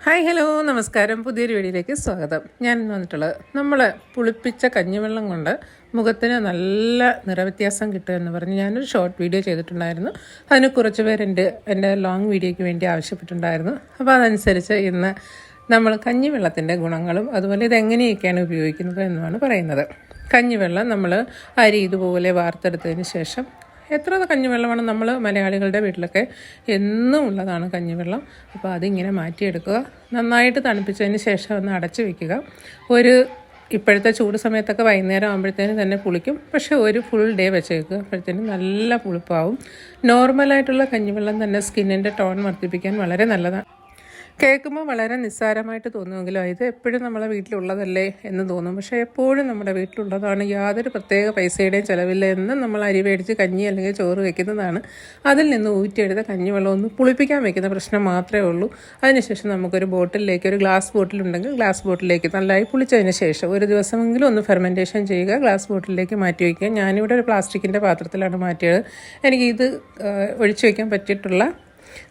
Hi hello നമസ്കാരം. പുതിയൊരു വീഡിയോയിലേക്ക് സ്വാഗതം. ഞാൻ ഇന്ന് വന്നിട്ടുള്ളത് നമ്മൾ പുളിപ്പിച്ച കഞ്ഞിവെള്ളം കൊണ്ട് മുഖത്തിന് നല്ല നിറവ്യത്യാസം കിട്ടുക എന്ന് പറഞ്ഞ് ഞാനൊരു ഷോർട്ട് വീഡിയോ ചെയ്തിട്ടുണ്ടായിരുന്നു. അതിന് കുറച്ച് പേര് എന്റെ എന്റെ ലോങ് വീഡിയോയ്ക്ക് വേണ്ടി ആവശ്യപ്പെട്ടിട്ടുണ്ടായിരുന്നു. അപ്പോൾ അതനുസരിച്ച് ഇന്ന് നമ്മൾ കഞ്ഞിവെള്ളത്തിന്റെ ഗുണങ്ങളും അതുപോലെ ഇതെങ്ങനെയൊക്കെയാണ് ഉപയോഗിക്കുന്നത് എന്നുമാണ് പറയുന്നത്. കഞ്ഞിവെള്ളം നമ്മൾ അരി ഇതുപോലെ വാർത്തെടുത്തതിന് ശേഷം എത്ര കഞ്ഞിവെള്ളമാണ് നമ്മൾ മലയാളികളുടെ വീട്ടിലൊക്കെ എന്നും ഉള്ളതാണ് കഞ്ഞിവെള്ളം. അപ്പോൾ അതിങ്ങനെ മാറ്റിയെടുക്കുക. നന്നായിട്ട് തണുപ്പിച്ചതിന് ശേഷം ഒന്ന് അടച്ചു വയ്ക്കുക ഒരു ഇപ്പോഴത്തെ ചൂട് സമയത്തൊക്കെ വൈകുന്നേരം ആകുമ്പോഴത്തേനും തന്നെ പുളിക്കും. പക്ഷേ ഒരു ഫുൾ ഡേ വെച്ചേക്കുക അപ്പോഴത്തേനും നല്ല പുളിപ്പാവും. നോർമലായിട്ടുള്ള കഞ്ഞിവെള്ളം തന്നെ സ്കിന്നിന്റെ ടോൺ വർദ്ധിപ്പിക്കാൻ വളരെ നല്ലതാണ്. കേൾക്കുമ്പോൾ വളരെ നിസ്സാരമായിട്ട് തോന്നുമെങ്കിലും ഇത് എപ്പോഴും നമ്മളെ വീട്ടിലുള്ളതല്ലേ? എന്ന് തോന്നും. പക്ഷേ എപ്പോഴും നമ്മുടെ വീട്ടിലുള്ളതാണ് യാതൊരു പ്രത്യേക പൈസയുടെയും ചിലവില്ല എന്ന് നമ്മൾ അരി മേടിച്ച് കഞ്ഞി അല്ലെങ്കിൽ ചോറ് വെക്കുന്നതാണ്. അതിൽ നിന്ന് ഊറ്റിയെടുത്ത കഞ്ഞിവെള്ളം ഒന്ന് പുളിപ്പിക്കാൻ വെക്കുന്ന പ്രശ്നം മാത്രമേ ഉള്ളൂ. അതിനുശേഷം നമുക്കൊരു ബോട്ടിലേക്ക് ഒരു ഗ്ലാസ് ബോട്ടിലുണ്ടെങ്കിൽ ഗ്ലാസ് ബോട്ടിലേക്ക് നല്ലതായി പുളിച്ചതിന് ശേഷം ഒരു ദിവസമെങ്കിലും ഒന്ന് ഫെർമെന്റേഷൻ ചെയ്യുക. ഗ്ലാസ് ബോട്ടിലേക്ക് മാറ്റി വയ്ക്കുക. ഞാനിവിടെ ഒരു പ്ലാസ്റ്റിക്കിന്റെ പാത്രത്തിലാണ് മാറ്റിയത്. എനിക്കിത് ഒഴിച്ചു വയ്ക്കാൻ പറ്റിയിട്ടുള്ള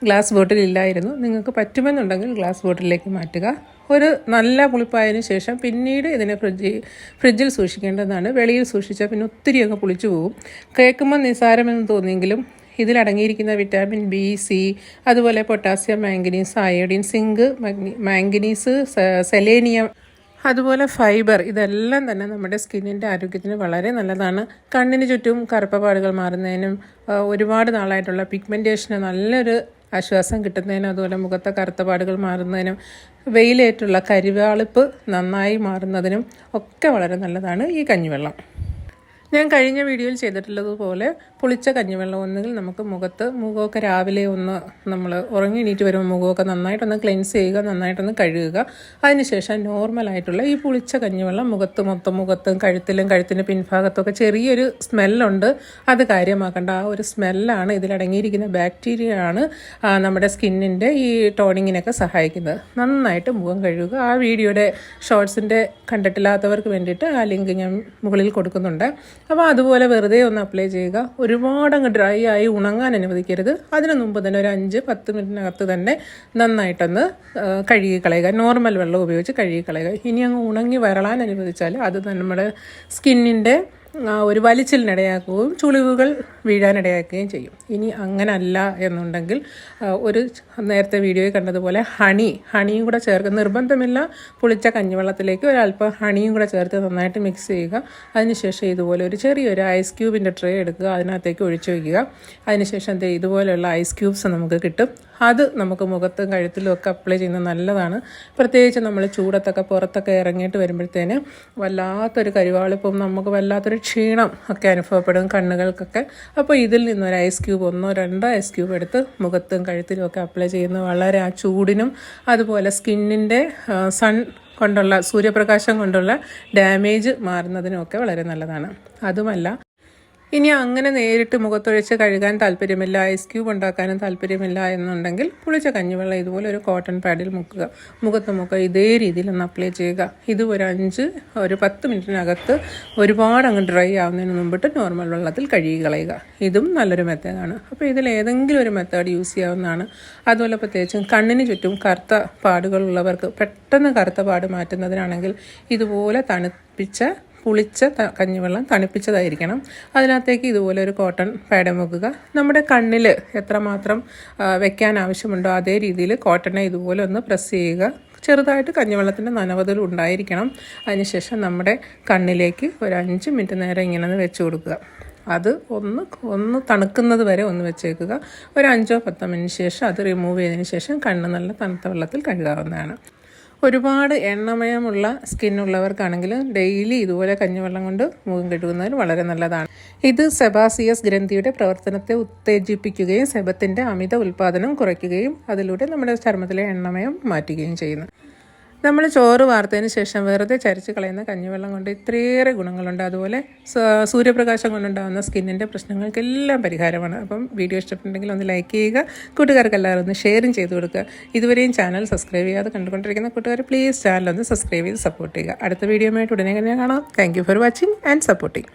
ഗ്ലാസ് ബോട്ടിൽ ഇല്ലായിരുന്നു നിങ്ങൾക്ക് പറ്റുമെന്നുണ്ടെങ്കിൽ ഗ്ലാസ് ബോട്ടിലേക്ക് മാറ്റുക. ഒരു നല്ല പുളിപ്പായതിനു ശേഷം പിന്നീട് ഇതിനെ ഫ്രിഡ്ജിൽ ഫ്രിഡ്ജിൽ സൂക്ഷിക്കേണ്ടതാണ്. വെളിയിൽ സൂക്ഷിച്ചാൽ പിന്നെ ഒത്തിരിയൊക്കെ പുളിച്ചു പോകും. കേൾക്കുമ്പോൾ നിസ്സാരമെന്ന് തോന്നിയെങ്കിലും ഇതിലടങ്ങിയിരിക്കുന്ന വിറ്റാമിൻ ബി സി അതുപോലെ potassium manganese iodine zinc manganese selenium അതുപോലെ ഫൈബർ ഇതെല്ലാം തന്നെ നമ്മുടെ സ്കിന്നിന്റെ ആരോഗ്യത്തിന് വളരെ നല്ലതാണ്. കണ്ണിന് ചുറ്റും കറുപ്പപാടുകൾ മാറുന്നതിനും ഒരുപാട് നാളായിട്ടുള്ള പിഗ്മെന്റേഷന് നല്ലൊരു ആശ്വാസം കിട്ടുന്നതിനും അതുപോലെ മുഖത്തെ കറുത്ത പാടുകൾ മാറുന്നതിനും വെയിലേറ്റുള്ള കരിവാളിപ്പ് നന്നായി മാറുന്നതിനും ഒക്കെ വളരെ നല്ലതാണ് ഈ കഞ്ഞിവെള്ളം. ഞാൻ കഴിഞ്ഞ വീഡിയോയിൽ ചെയ്തിട്ടുള്ളതുപോലെ പുളിച്ച കഞ്ഞിവെള്ളം ഒന്നുകിൽ നമുക്ക് മുഖത്ത് മുഖമൊക്കെ രാവിലെ ഒന്ന് നമ്മൾ ഉറങ്ങി എണീറ്റ് വരുമ്പോൾ മുഖമൊക്കെ നന്നായിട്ടൊന്ന് ക്ലെൻസ് ചെയ്യുക നന്നായിട്ടൊന്ന് കഴുകുക. അതിനുശേഷം നോർമലായിട്ടുള്ള ഈ പുളിച്ച കഞ്ഞിവെള്ളം മുഖത്ത് മൊത്തം മുഖത്തും കഴുത്തിലും കഴുത്തിന്റെ പിൻഭാഗത്തൊക്കെ ചെറിയൊരു സ്മെല്ലുണ്ട് അത് കാര്യമാക്കേണ്ട. ആ ഒരു സ്മെല്ലാണ് ഇതിലടങ്ങിയിരിക്കുന്ന ബാക്ടീരിയ ആണ് നമ്മുടെ സ്കിന്നിന്റെ ഈ ടോണിങ്ങിനൊക്കെ സഹായിക്കുന്നത്. നന്നായിട്ട് മുഖം കഴുകുക. ആ വീഡിയോയുടെ ഷോർട്സിന്റെ കണ്ടിട്ടില്ലാത്തവർക്ക് വേണ്ടിയിട്ട് ആ ലിങ്ക് ഞാൻ മുകളിൽ കൊടുക്കുന്നുണ്ട്. അപ്പോൾ അതുപോലെ വെറുതെ ഒന്ന് അപ്ലൈ ചെയ്യുക. ഒരുപാട് അങ്ങ് ഡ്രൈ ആയി ഉണങ്ങാൻ അനുവദിക്കരുത്. അതിന് മുമ്പ് തന്നെ ഒരു അഞ്ച് പത്ത് മിനിറ്റിനകത്ത് തന്നെ നന്നായിട്ടൊന്ന് കഴുകി കളയുക. നോർമൽ വെള്ളം ഉപയോഗിച്ച് കഴുകി കളയുക. ഇനി അങ്ങ് ഉണങ്ങി വരളാൻ അനുവദിച്ചാൽ അത് നമ്മുടെ സ്കിന്നിന്റെ ഒരു വലിച്ചിലിനിടയാക്കുകയും ചുളിവുകൾ വീഴാനിടയാക്കുകയും ചെയ്യും. ഇനി അങ്ങനല്ല എന്നുണ്ടെങ്കിൽ ഒരു നേരത്തെ വീഡിയോയിൽ കണ്ടതുപോലെ ഹണി ഹണിയും കൂടെ ചേർക്കുക നിർബന്ധമില്ല പുളിച്ച കഞ്ഞിവെള്ളത്തിലേക്ക് ഒരല്പം ഹണിയും കൂടെ ചേർത്ത് നന്നായിട്ട് മിക്സ് ചെയ്യുക. അതിനുശേഷം ഇതുപോലെ ഒരു ചെറിയൊരു ഐസ് ക്യൂബിന്റെ ട്രേ എടുക്കുക അതിനകത്തേക്ക് ഒഴിച്ചു വയ്ക്കുക. അതിനുശേഷം ഇതുപോലെയുള്ള ഐസ് ക്യൂബ്സ് നമുക്ക് കിട്ടും. അത് നമുക്ക് മുഖത്തും കഴുത്തിലും ഒക്കെ അപ്ലൈ ചെയ്യുന്നത് നല്ലതാണ്. പ്രത്യേകിച്ച് നമ്മൾ ചൂടത്തൊക്കെ പുറത്തൊക്കെ ഇറങ്ങിയിട്ട് വരുമ്പോഴത്തേന് വല്ലാത്തൊരു കരിവാളിപ്പം നമുക്ക് വല്ലാത്തൊരു ക്ഷീണം ഒക്കെ അനുഭവപ്പെടും കണ്ണുകൾക്കൊക്കെ. അപ്പോൾ ഇതിൽ നിന്നൊരു ഐസ് ക്യൂബ് ഒന്നോ രണ്ടോ ഐസ് ക്യൂബ് എടുത്ത് മുഖത്തും കഴുത്തിലും ഒക്കെ അപ്ലൈ ചെയ്യുന്നത് വളരെ ആ ചൂടിനും അതുപോലെ സ്കിന്നിന്റെ സൺ കൊണ്ടുള്ള സൂര്യപ്രകാശം കൊണ്ടുള്ള ഡാമേജ് മാറുന്നതിനുമൊക്കെ വളരെ നല്ലതാണ്. അതുമല്ല ഇനി അങ്ങനെ നേരിട്ട് മുഖത്തൊഴിച്ച് കഴുകാൻ താല്പര്യമില്ല ഐസ് ക്യൂബ് ഉണ്ടാക്കാനും താല്പര്യമില്ല എന്നുണ്ടെങ്കിൽ പുളിച്ച കഞ്ഞിവെള്ളം ഇതുപോലെ ഒരു കോട്ടൺ പാഡിൽ മുക്കുക. മുഖത്ത് മുക്കുക ഇതേ രീതിയിൽ ഒന്ന് അപ്ലൈ ചെയ്യുക. ഇത് ഒരു അഞ്ച് ഒരു പത്ത് മിനിറ്റിനകത്ത് ഒരുപാട് അങ്ങ് ഡ്രൈ ആവുന്നതിന് മുമ്പിട്ട് നോർമൽ വെള്ളത്തിൽ കഴുകി കളയുക. ഇതും നല്ലൊരു മെത്തേഡാണ് അപ്പോൾ ഇതിൽ ഏതെങ്കിലും ഒരു മെത്തേഡ് യൂസ് ചെയ്യാവുന്നതാണ്. അതുപോലെ പ്രത്യേകിച്ചും കണ്ണിന് ചുറ്റും കറുത്ത പാടുകളുള്ളവർക്ക് പെട്ടെന്ന് കറുത്ത പാട് മാറ്റുന്നതിനാണെങ്കിൽ ഇതുപോലെ തണുപ്പിച്ച പുളിച്ച കഞ്ഞിവെള്ളം തണുപ്പിച്ചതായിരിക്കണം. അതിനകത്തേക്ക് ഇതുപോലെ ഒരു കോട്ടൺ പാഡ് മുക്കുക. നമ്മുടെ കണ്ണിൽ എത്രമാത്രം വെക്കാൻ ആവശ്യമുണ്ടോ അതേ രീതിയിൽ കോട്ടനെ ഇതുപോലെ ഒന്ന് പ്രസ് ചെയ്യുക. ചെറുതായിട്ട് കഞ്ഞിവെള്ളത്തിന്റെ നനവതിൽ ഉണ്ടായിരിക്കണം. അതിനുശേഷം നമ്മുടെ കണ്ണിലേക്ക് ഒരു അഞ്ച് മിനിറ്റ് നേരം ഇങ്ങനെ വെച്ച് കൊടുക്കുക. അത് ഒന്ന് ഒന്ന് തണുക്കുന്നത് വരെ ഒന്ന് വെച്ചേക്കുക. ഒരു അഞ്ചോ പത്തോ മിനിറ്റ് ശേഷം അത് റിമൂവ് ചെയ്തതിന് ശേഷം കണ്ണ് നല്ല തണുത്ത വെള്ളത്തിൽ കഴുകാവുന്നതാണ്. ഒരുപാട് എണ്ണമയമുള്ള സ്കിന്നുള്ളവർക്കാണെങ്കിൽ ഡെയിലി ഇതുപോലെ കഞ്ഞിവെള്ളം കൊണ്ട് മുഖം കെട്ടുന്നതിൽ വളരെ നല്ലതാണ്. ഇത് സെബാസിയസ് ഗ്രന്ഥിയുടെ പ്രവർത്തനത്തെ ഉത്തേജിപ്പിക്കുകയും സെബത്തിന്റെ അമിത ഉൽപ്പാദനം കുറയ്ക്കുകയും അതിലൂടെ നമ്മുടെ ചർമ്മത്തിലെ എണ്ണമയം മാറ്റുകയും ചെയ്യുന്നു. നമ്മൾ ചോറ് വാർത്തതിന് ശേഷം വെറുതെ ചരിച്ച് കളയുന്ന കഞ്ഞിവെള്ളം കൊണ്ട് ഇത്രയേറെ ഗുണങ്ങളുണ്ട്. അതുപോലെ സൂര്യപ്രകാശം കൊണ്ടുണ്ടാകുന്ന സ്കിന്നിന്റെ പ്രശ്നങ്ങൾക്കെല്ലാം പരിഹാരമാണ്. അപ്പം വീഡിയോ ഇഷ്ടപ്പെട്ടുണ്ടെങ്കിൽ ഒന്ന് ലൈക്ക് ചെയ്യുക കൂട്ടുകാർക്ക് എല്ലാവരും ഒന്ന് ഷെയറും ചെയ്ത് കൊടുക്കുക. ഇതുവരെയും ചാനൽ സബ്സ്ക്രൈബ് ചെയ്യാതെ കണ്ടുകൊണ്ടിരിക്കുന്ന കൂട്ടുകാർ പ്ലീസ് ചാനൽ ഒന്ന് സബ്സ്ക്രൈബ് ചെയ്ത് സപ്പോർട്ട് ചെയ്യുക. അടുത്ത വീഡിയോ ആയിട്ട് ഉടനെ തന്നെ കാണാം. Thank for watching and supporting